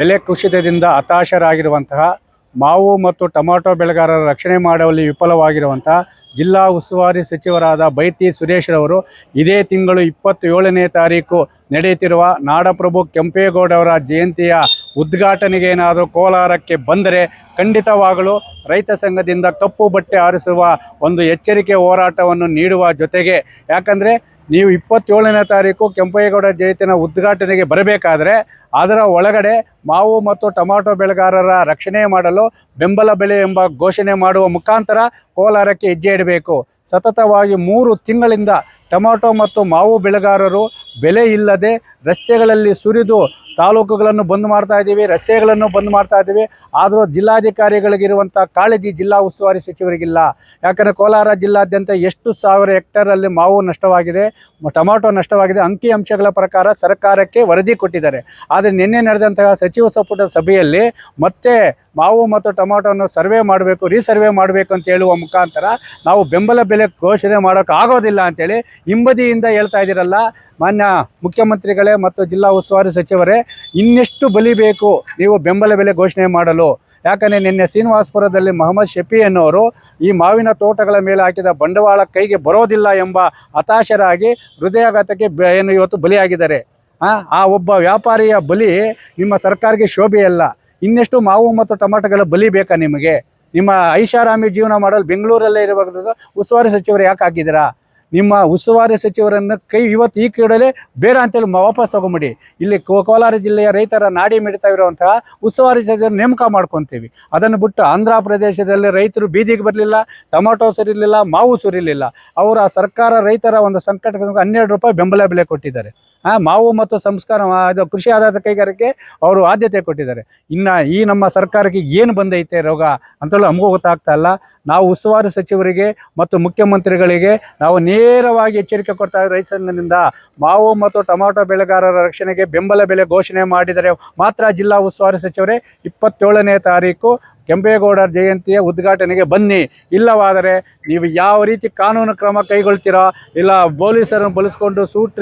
ಬೆಲೆ ಕುಸಿತದಿಂದ ಹತಾಶರಾಗಿರುವಂತಹ ಮಾವು ಮತ್ತು ಟೊಮಾಟೊ ಬೆಳೆಗಾರರ ರಕ್ಷಣೆ ಮಾಡುವಲ್ಲಿ ವಿಫಲವಾಗಿರುವಂತಹ ಜಿಲ್ಲಾ ಉಸ್ತುವಾರಿ ಸಚಿವರಾದ ಬೈತಿ ಸುರೇಶ್ರವರು ಇದೇ ತಿಂಗಳು ಇಪ್ಪತ್ತೇಳನೇ ತಾರೀಕು ನಡೆಯುತ್ತಿರುವ ನಾಡಪ್ರಭು ಕೆಂಪೇಗೌಡವರ ಜಯಂತಿಯ ಉದ್ಘಾಟನೆಗೆ ಏನಾದರೂ ಕೋಲಾರಕ್ಕೆ ಬಂದರೆ ಖಂಡಿತವಾಗಲೂ ರೈತ ಸಂಘದಿಂದ ಕಪ್ಪು ಬಟ್ಟೆ ಆರಿಸುವ ಒಂದು ಎಚ್ಚರಿಕೆ ಹೋರಾಟವನ್ನು ನೀಡುವ ಜೊತೆಗೆ, ಯಾಕಂದರೆ ನೀವು ಇಪ್ಪತ್ತೇಳನೇ ತಾರೀಕು ಕೆಂಪೇಗೌಡ ಜಯಂತಿನ ಉದ್ಘಾಟನೆಗೆ ಬರಬೇಕಾದರೆ ಅದರ ಒಳಗಡೆ ಮಾವು ಮತ್ತು ಟೊಮಾಟೊ ಬೆಳೆಗಾರರ ರಕ್ಷಣೆ ಮಾಡಲು ಬೆಂಬಲ ಬೆಲೆ ಎಂಬ ಘೋಷಣೆ ಮಾಡುವ ಮುಖಾಂತರ ಕೋಲಾರಕ್ಕೆ ಹೆಜ್ಜೆ ಇಡಬೇಕು. ಸತತವಾಗಿ ಮೂರು ತಿಂಗಳಿಂದ ಟೊಮಾಟೊ ಮತ್ತು ಮಾವು ಬೆಳೆಗಾರರು ಬೆಲೆ ಇಲ್ಲದೆ ರಸ್ತೆಗಳಲ್ಲಿ ಸುರಿದು ತಾಲೂಕುಗಳನ್ನು ಬಂದ್ ಮಾಡ್ತಾ ಇದ್ದೀವಿ, ರಸ್ತೆಗಳನ್ನು ಬಂದ್ ಮಾಡ್ತಾ ಇದ್ದೀವಿ. ಆದರೂ ಜಿಲ್ಲಾಧಿಕಾರಿಗಳಿಗಿರುವಂಥ ಕಾಳಜಿ ಜಿಲ್ಲಾ ಉಸ್ತುವಾರಿ ಸಚಿವರಿಗಿಲ್ಲ. ಯಾಕಂದರೆ ಕೋಲಾರ ಜಿಲ್ಲಾದ್ಯಂತ ಎಷ್ಟು ಸಾವಿರ ಹೆಕ್ಟರಲ್ಲಿ ಮಾವು ನಷ್ಟವಾಗಿದೆ, ಟೊಮಾಟೊ ನಷ್ಟವಾಗಿದೆ, ಅಂಕಿ ಅಂಶಗಳ ಪ್ರಕಾರ ಸರ್ಕಾರಕ್ಕೆ ವರದಿ ಕೊಟ್ಟಿದ್ದಾರೆ. ಆದರೆ ನಿನ್ನೆ ನಡೆದಂತಹ ಸಚಿವ ಸಂಪುಟ ಸಭೆಯಲ್ಲಿ ಮತ್ತೆ ಮಾವು ಮತ್ತು ಟೊಮಾಟೊವನ್ನು ಸರ್ವೆ ಮಾಡಬೇಕು ರೀಸರ್ವೆ ಮಾಡಬೇಕು ಅಂತ ಹೇಳುವ ಮುಖಾಂತರ ನಾವು ಬೆಂಬಲ ಬೆಲೆ ಘೋಷಣೆ ಮಾಡೋಕೆ ಆಗೋದಿಲ್ಲ ಅಂತೇಳಿ ಹಿಂಬದಿಯಿಂದ ಹೇಳ್ತಾ ಇದ್ದೀರಲ್ಲ. ಮಾನ್ಯ ಮುಖ್ಯಮಂತ್ರಿಗಳೇ ಮತ್ತು ಜಿಲ್ಲಾ ಉಸ್ತುವಾರಿ ಸಚಿವರೇ ಇನ್ನೆಷ್ಟು ಬಲಿಬೇಕು ನೀವು ಬೆಂಬಲ ಬೆಲೆ ಘೋಷಣೆ ಮಾಡಲು. ಯಾಕಂದರೆ ನಿನ್ನೆ ಶ್ರೀನಿವಾಸಪುರದಲ್ಲಿ ಮೊಹಮ್ಮದ್ ಶಫಿ ಎನ್ನುವರು ಈ ಮಾವಿನ ತೋಟಗಳ ಮೇಲೆ ಹಾಕಿದ ಬಂಡವಾಳ ಕೈಗೆ ಬರೋದಿಲ್ಲ ಎಂಬ ಹತಾಶರಾಗಿ ಹೃದಯಾಘಾತಕ್ಕೆ ಏನು ಇವತ್ತು ಬಲಿಯಾಗಿದ್ದಾರೆ. ಆ ಒಬ್ಬ ವ್ಯಾಪಾರಿಯ ಬಲಿ ನಿಮ್ಮ ಸರ್ಕಾರಕ್ಕೆ ಶೋಭೆಯಲ್ಲ. ಇನ್ನೆಷ್ಟು ಮಾವು ಮತ್ತು ಟೊಮಾಟೊಗಳ ಬಲಿ ಬೇಕಾ ನಿಮಗೆ? ನಿಮ್ಮ ಐಷಾರಾಮಿ ಜೀವನ ಮಾಡಲು ಬೆಂಗಳೂರಲ್ಲೇ ಇರಬೇಕು ಉಸ್ತುವಾರಿ ಸಚಿವರು ಯಾಕೆ ಹಾಕಿದ್ದೀರಾ? ನಿಮ್ಮ ಉಸ್ತುವಾರಿ ಸಚಿವರನ್ನು ಕೈ ಇವತ್ತು ಈ ಕೂಡಲೇ ಬೇಡ ಅಂತೇಳಿ ವಾಪಸ್ ತಗೊಂಬಿಡಿ. ಇಲ್ಲಿ ಕೋಲಾರ ಜಿಲ್ಲೆಯ ರೈತರ ನಾಡಿ ಮಿಡಿತಾ ಇರುವಂತಹ ಉಸ್ತುವಾರಿ ಸಚಿವರು ನೇಮಕ ಮಾಡ್ಕೊತೀವಿ. ಅದನ್ನು ಬಿಟ್ಟು ಆಂಧ್ರ ಪ್ರದೇಶದಲ್ಲಿ ರೈತರು ಬೀದಿಗೆ ಬರಲಿಲ್ಲ, ಟೊಮಾಟೊ ಸುರಿಲಿಲ್ಲ, ಮಾವು ಸುರಿಲಿಲ್ಲ. ಅವರ ಸರ್ಕಾರ ರೈತರ ಒಂದು ಸಂಕಟಕ್ಕೆ ಹನ್ನೆರಡು ರೂಪಾಯಿ ಬೆಂಬಲ ಬೆಲೆ ಕೊಟ್ಟಿದ್ದಾರೆ. ಮಾವು ಮತ್ತು ಸಂಸ್ಕಾರ ಇದು ಕೃಷಿ ಆಧಾರಿತ ಕೈಗಾರಿಕೆ ಅವರು ಆದ್ಯತೆ ಕೊಟ್ಟಿದ್ದಾರೆ. ಇನ್ನು ಈ ನಮ್ಮ ಸರ್ಕಾರಕ್ಕೆ ಏನು ಬಂದೈತೆ ರೋಗ ಅಂತೇಳಿ ನಮಗೂ ಗೊತ್ತಾಗ್ತಾ ಇಲ್ಲ. ನಾವು ಉಸ್ತುವಾರಿ ಸಚಿವರಿಗೆ ಮತ್ತು ಮುಖ್ಯಮಂತ್ರಿಗಳಿಗೆ ನಾವು ನೇರವಾಗಿ ಎಚ್ಚರಿಕೆ ಕೊಡ್ತಾ ರೈತ ಸಂಘದಿಂದ ಮಾವು ಮತ್ತು ಟೊಮಾಟೊ ಬೆಳೆಗಾರರ ರಕ್ಷಣೆಗೆ ಬೆಂಬಲ ಬೆಲೆ ಘೋಷಣೆ ಮಾಡಿದರೆ ಮಾತ್ರ ಜಿಲ್ಲಾ ಉಸ್ತುವಾರಿ ಸಚಿವರೇ ಇಪ್ಪತ್ತೇಳನೇ ತಾರೀಕು ಕೆಂಪೇಗೌಡ ಜಯಂತಿಯ ಉದ್ಘಾಟನೆಗೆ ಬನ್ನಿ. ಇಲ್ಲವಾದರೆ ನೀವು ಯಾವ ರೀತಿ ಕಾನೂನು ಕ್ರಮ ಕೈಗೊಳ್ತೀರಾ? ಇಲ್ಲ ಪೊಲೀಸರನ್ನು ಬಳಸ್ಕೊಂಡು ಸೂಟ್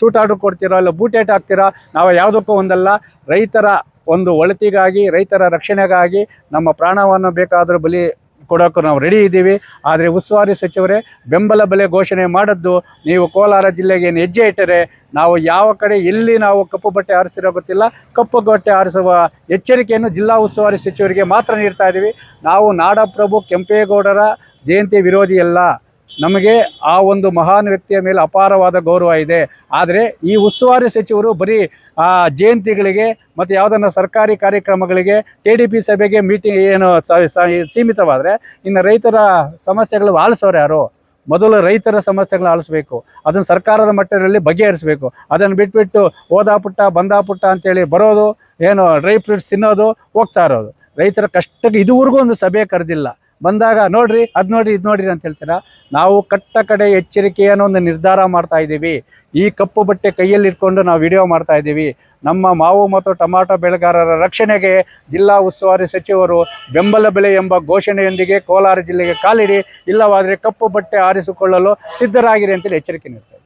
ಶೂಟ್ ಆರ್ಡರ್ ಕೊಡ್ತೀರಾ? ಇಲ್ಲ ಬೂಟೇಟ್ ಹಾಕ್ತೀರಾ? ನಾವು ಯಾವುದಕ್ಕೂ ಒಂದಲ್ಲ. ರೈತರ ಒಂದು ಒಳತಿಗಾಗಿ, ರೈತರ ರಕ್ಷಣೆಗಾಗಿ ನಮ್ಮ ಪ್ರಾಣವನ್ನು ಬೇಕಾದರೂ ಬಲಿ ಕೊಡೋಕ್ಕೂ ನಾವು ರೆಡಿ ಇದ್ದೀವಿ. ಆದರೆ ಉಸ್ತುವಾರಿ ಸಚಿವರೇ, ಬೆಂಬಲ ಬೆಲೆ ಘೋಷಣೆ ಮಾಡದ್ದು ನೀವು ಕೋಲಾರ ಜಿಲ್ಲೆಗೆ ಏನು ಹೆಜ್ಜೆ ಇಟ್ಟರೆ ನಾವು ಯಾವ ಕಡೆ ಎಲ್ಲಿ ನಾವು ಕಪ್ಪು ಬಟ್ಟೆ ಆರಿಸಿರೋ ಗೊತ್ತಿಲ್ಲ. ಕಪ್ಪು ಬಟ್ಟೆ ಆರಿಸುವ ಎಚ್ಚರಿಕೆಯನ್ನು ಜಿಲ್ಲಾ ಉಸ್ತುವಾರಿ ಸಚಿವರಿಗೆ ಮಾತ್ರ ನೀಡ್ತಾ ಇದ್ದೀವಿ ನಾವು ನಾಡಪ್ರಭು ಕೆಂಪೇಗೌಡರ ಜಯಂತಿ ವಿರೋಧಿಯಲ್ಲ ನಮಗೆ ಆ ಒಂದು ಮಹಾನ್ ವ್ಯಕ್ತಿಯ ಮೇಲೆ ಅಪಾರವಾದ ಗೌರವ ಇದೆ. ಆದರೆ ಈ ಉಸ್ತುವಾರಿ ಸಚಿವರು ಬರೀ, ಆ, ಜಯಂತಿಗಳಿಗೆ ಮತ್ತು ಯಾವುದನ್ನು ಸರ್ಕಾರಿ ಕಾರ್ಯಕ್ರಮಗಳಿಗೆ, ಟಿ ಡಿ ಪಿ ಸಭೆಗೆ ಮೀಟಿಂಗ್ ಏನು ಸೀಮಿತವಾದರೆ ಇನ್ನು ರೈತರ ಸಮಸ್ಯೆಗಳು ಆಲಿಸೋರು ಯಾರು? ಮೊದಲು ರೈತರ ಸಮಸ್ಯೆಗಳನ್ನ ಆಲಿಸಬೇಕು ಅದನ್ನು ಸರ್ಕಾರದ ಮಟ್ಟದಲ್ಲಿ ಬಗೆಹರಿಸಬೇಕು. ಅದನ್ನು ಬಿಟ್ಬಿಟ್ಟು ಓದಾ ಪುಟ್ಟ, ಬಂದಾ ಪುಟ್ಟ ಅಂತೇಳಿ ಬರೋದು, ಏನು, ಡ್ರೈ ಫ್ರೂಟ್ಸ್ ತಿನ್ನೋದು, ಹೋಗ್ತಾ ಇರೋದು. ರೈತರ ಕಷ್ಟಕ್ಕೆ ಇದುವರೆಗೂ ಒಂದು ಸಭೆ ಕರೆದಿಲ್ಲ. ಬಂದಾಗ ನೋಡ್ರಿ, ಅದು ನೋಡ್ರಿ, ಇದು ನೋಡ್ರಿ ಅಂತ ಹೇಳ್ತೀರಾ? ನಾವು ಕಟ್ಟ ಕಡೆ ಎಚ್ಚರಿಕೆಯನ್ನು ಒಂದು ನಿರ್ಧಾರ ಮಾಡ್ತಾ ಇದ್ದೀವಿ. ಈ ಕಪ್ಪು ಬಟ್ಟೆ ಕೈಯಲ್ಲಿ ಇಟ್ಕೊಂಡು ನಾವು ವಿಡಿಯೋ ಮಾಡ್ತಾ ಇದ್ದೀವಿ. ನಮ್ಮ ಮಾವು ಮತ್ತು ಟೊಮಾಟೊ ಬೆಳೆಗಾರರ ರಕ್ಷಣೆಗೆ ಜಿಲ್ಲಾ ಉಸ್ತುವಾರಿ ಸಚಿವರು ಬೆಂಬಲ ಬೆಲೆ ಎಂಬ ಘೋಷಣೆಯೊಂದಿಗೆ ಕೋಲಾರ ಜಿಲ್ಲೆಗೆ ಕಾಲಿಡಿ, ಇಲ್ಲವಾದರೆ ಕಪ್ಪು ಬಟ್ಟೆ ಆರಿಸಿಕೊಳ್ಳಲು ಸಿದ್ಧರಾಗಿರಿ ಅಂತೇಳಿ ಎಚ್ಚರಿಕೆ ನೀಡ್ತಾರೆ